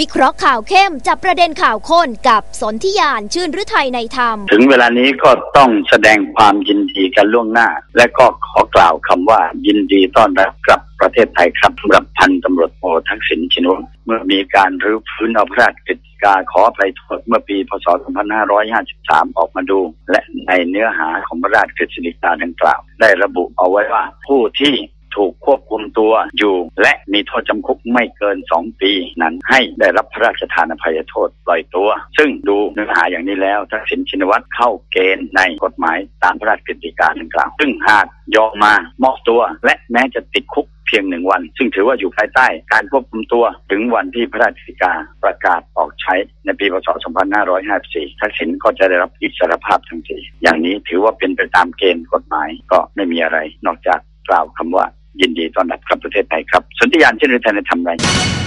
วิเคราะห์ข่าวเข้มจับประเด็นข่าวค้นกับสนธิยานชื่นฤทัยในธรรม ถึงเวลานี้ก็ต้องแสดงความยินดีกันล่วงหน้า และก็ขอกล่าวคำว่ายินดีต้อนรับกลับประเทศไทยครับสำหรับพันตำรวจโททักษิณชินวัตรเมื่อมีการรื้อฟื้นเอาพระราชกฤษฎีกาขออภัยโทษเมื่อปีพศ 2553 ออกมาดู และในเนื้อหาของพระราชกฤษฎีกาดังกล่าว ได้ระบุเอาไว้ว่าผู้ที่ ถูกควบคุมตัวอยู่ และมีโทษจำคุกไม่เกิน 2 ปีนั้นให้ได้รับพระราชทานอภัยโทษปล่อยตัว ซึ่งดูเนื้อหาอย่างนี้แล้วทักษิณชินวัตรเข้าเกณฑ์ในกฎหมายตามพระราชกฤษฎีกาดังกล่าว ซึ่งหากยอมมามอบตัว และแม้จะติดคุกเพียงหนึ่งวัน ซึ่งถือว่าอยู่ภายใต้การควบคุมตัว ถึงวันที่พระราชกฤษฎีกาประกาศออกใช้ในปีพศ 2554 ทักษิณก็จะได้รับอิสรภาพทันทีอย่างนี้ถือว่าเป็นไปตามเกณฑ์กฎหมายก็ไม่มีอะไร นอกจากกล่าวคำว่า ยินดีต้อนรับกลับประเทศไทยครับ สนธิยานเช่นฤทัยในทำไราย